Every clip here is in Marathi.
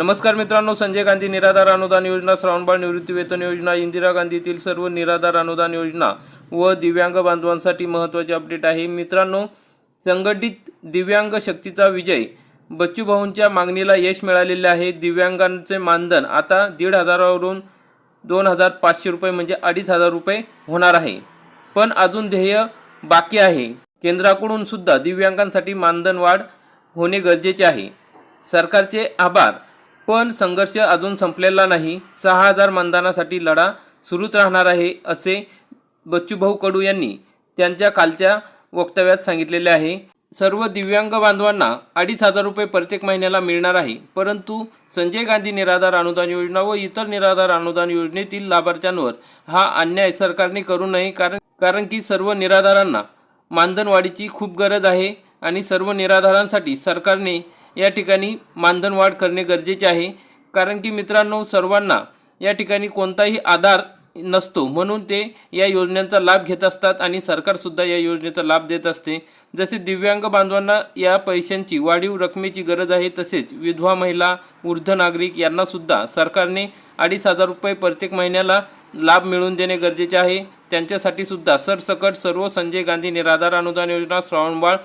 नमस्कार मित्रांनो संजय गांधी निराधार अनुदान योजना श्रावणबाळ निवृत्ती वेतन योजना इंदिरा गांधीतील सर्व निराधार अनुदान योजना व दिव्यांग बांधवांसाठी महत्त्वाचे अपडेट आहे. मित्रांनो संघटित दिव्यांग शक्तीचा विजय. बच्चू भाऊंच्या मागणीला यश मिळालेले आहे. दिव्यांगांचे मानधन आता दीड हजारावरून दोन हजार पाचशे रुपये म्हणजे अडीच हजार रुपये होणार आहे. पण अजून ध्येय बाकी आहे. केंद्राकडून सुद्धा दिव्यांगांसाठी मानधन वाढ होणे गरजेचे आहे. सरकारचे आभार. पण संघर्ष अजून संपलेला नाही. सहा हजार मतदानासाठी लढा सुरूच राहणार आहे असे बच्चूभाऊ कडू यांनी त्यांच्या कालच्या वक्तव्यात सांगितलेले आहे. सर्व दिव्यांग बांधवांना अडीच हजार रुपये प्रत्येक महिन्याला मिळणार आहे. परंतु संजय गांधी निराधार अनुदान योजना व इतर निराधार अनुदान योजनेतील लाभार्थ्यांवर हा अन्याय सरकारने करू नये कारण कारण की सर्व निराधारांना मानधनवाढीची खूप गरज आहे आणि सर्व निराधारांसाठी सरकारने या ठिकाणी मानधनवाढ करणे गरजेचे आहे. कारण की मित्रांनो सर्वांना या ठिकाणी कोणताही आधार नसतो. म्हणून ते या योजनेचा लाभ घेत असतात आणि सरकारसुद्धा या योजनेचा लाभ देत असते. जसे दिव्यांग बांधवांना या पैशांची वाढीव रकमेची गरज आहे तसेच विधवा महिला वृद्ध नागरिक यांनासुद्धा सरकारने अडीच हजार रुपये प्रत्येक महिन्याला लाभ मिळवून देणे गरजेचे आहे. त्यांच्यासाठी सुद्धा सरसकट सर्व संजय गांधी निराधार अनुदान योजना श्रावणबाळ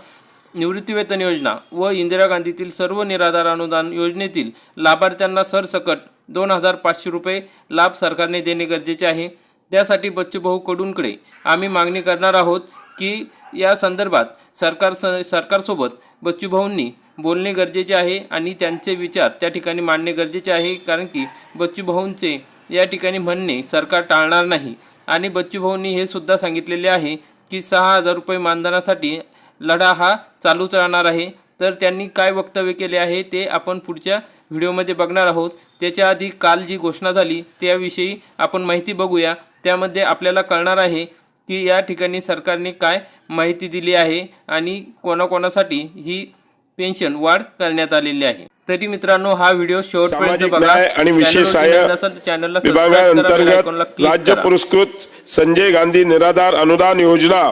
निवृत्तीवेतन योजना व इंदिरा गांधीतील सर्व निराधार अनुदान योजनेतील लाभार्थ्यांना सरसकट दोन हजार पाचशे रुपये लाभ सरकारने देणे गरजेचे आहे. त्यासाठी बच्चूभाऊ कडूंकडे आम्ही मागणी करणार आहोत की या संदर्भात सरकार स सरकारसोबत बच्चूभाऊंनी बोलणे गरजेचे आहे आणि त्यांचे विचार त्या ठिकाणी मांडणे गरजेचे आहे कारण की बच्चूभाऊंचे या ठिकाणी म्हणणे सरकार टाळणार नाही. आणि बच्चूभाऊंनी हे सुद्धा सांगितलेले आहे की सहा हजार रुपये मानधनासाठी लढा हा चालूच राहणार आहे. तर त्यांनी काय वक्तव्य केले आहे ते आपण पुढच्या व्हिडिओमध्ये बघणार आहोत. त्याच्या आधी काल जी घोषणा झाली त्याविषयी आपण माहिती बघूया. त्यामध्ये आपल्याला कळणार आहे की या ठिकाणी सरकारने काय माहिती दिली आहे आणि कोणाकोणासाठी ही पेन्शन वाढ करण्यात आलेली आहे. तरी मित्रांनो हा व्हिडिओ शेवटपर्यंत बघा. आणि विशेष चॅनलला विभागाअंतर्गत राज्य. पुरस्कृत संजय गांधी निराधार अनुदान योजना.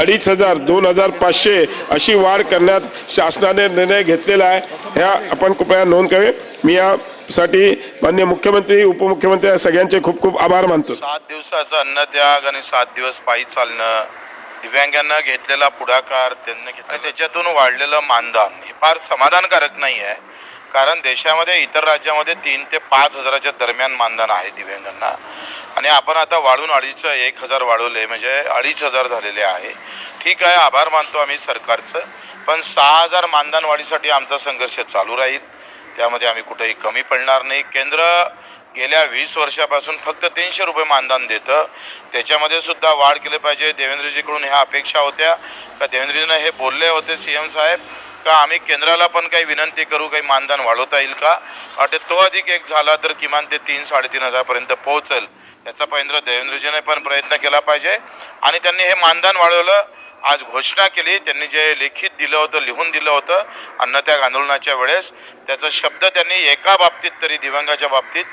अडीच हजार दोन हजार पाचशे अशी वाढ करण्यात शासनाने निर्णय घेतलेला आहे. ह्या आपण कृपया नोंद करावे. मी यासाठी माननीय मुख्यमंत्री उपमुख्यमंत्री या सगळ्यांचे खूप खूप आभार मानतो. सात दिवसाचा अन्नत्याग आणि सात दिवस पायी चालणं दिव्यांगांना घेतलेला पुढाकार त्यांनी घेतला आणि त्याच्यातून वाढलेलं मानधन हे फार समाधानकारक नाही आहे. कारण देशामध्ये इतर राज्यामध्ये तीन ते पाच हजाराच्या दरम्यान मानधन आहे दिव्यांगांना. आणि आपण आता वाढून अडीच एक हजार वाढवले म्हणजे अडीच हजार झालेले आहे. ठीक आहे आभार मानतो आम्ही सरकारचं पण सहा हजार मानधन वाढीसाठी आमचा संघर्ष चालू राहील. त्यामध्ये आम्ही कुठेही कमी पडणार नाही. केंद्र गेल्या वीस वर्षापासून फक्त तीनशे रुपये मानधन देतं. त्याच्यामध्ये सुद्धा वाढ केली पाहिजे. देवेंद्रजीकडून ह्या अपेक्षा होत्या. का देवेंद्रजीनं हे बोलले होते सी एम साहेब का आम्ही केंद्राला पण काही विनंती करू काही मानधन वाढवता येईल का? वाटते तो अधिक एक झाला तर किमान ते तीन साडेतीन हजारपर्यंत पोहोचेल. याचा पहिल्यांदा देवेंद्रजीने पण प्रयत्न केला पाहिजे. आणि त्यांनी हे मानधन वाढवलं. आज घोषणा केली. त्यांनी जे लिखित दिलं होतं लिहून दिलं होतं अन्नत्याग आंदोलनाच्या वेळेस त्याचा शब्द त्यांनी एका बाबतीत तरी दिव्यांगाच्या बाबतीत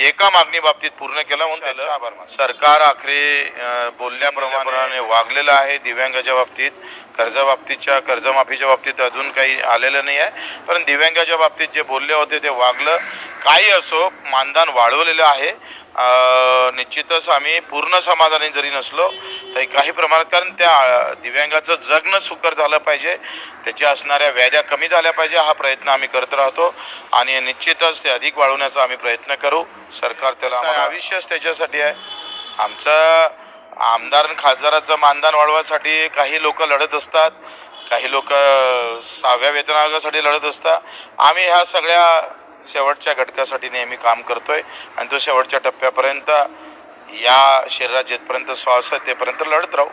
एका मागणी बाबतीत पूर्ण केला. म्हणून त्यांचा आभार. सरकार आखरे बोलल्याप्रमाणे वागलेलं आहे दिव्यांगाच्या बाबतीत. कर्जाबाबतीच्या कर्जमाफीच्या बाबतीत अजून काही आलेलं नाही आहे. पण दिव्यांगाच्या बाबतीत जे बोलले होते ते वागलं. काही असो मानधन वाढवलेलं आहे. निश्चितच आम्ही पूर्ण समाधानी जरी नसलो तरी काही प्रमाणात कारण त्या दिव्यांगाचं जगणं सुकर झालं पाहिजे. त्याच्या असणाऱ्या व्याध्या कमी झाल्या पाहिजे हा प्रयत्न आम्ही करत राहतो. आणि निश्चितच ते अधिक वाढवण्याचा आम्ही प्रयत्न करू. सरकार त्याला आयुष्यच त्याच्यासाठी आहे. आमचं आमदार आणि खासदाराचं मानधन वाढवायसाठी काही लोक लढत असतात काही लोक सहाव्या वेतन आयोगासाठी लढत असतात. आम्ही ह्या सगळ्या शेवटच्या घटकासाठी नेहमी काम करतोय आणि तो शेवटच्या टप्प्यापर्यंत या शरीरात जेथपर्यंत श्वास आहे तेपर्यंत लढत राहू.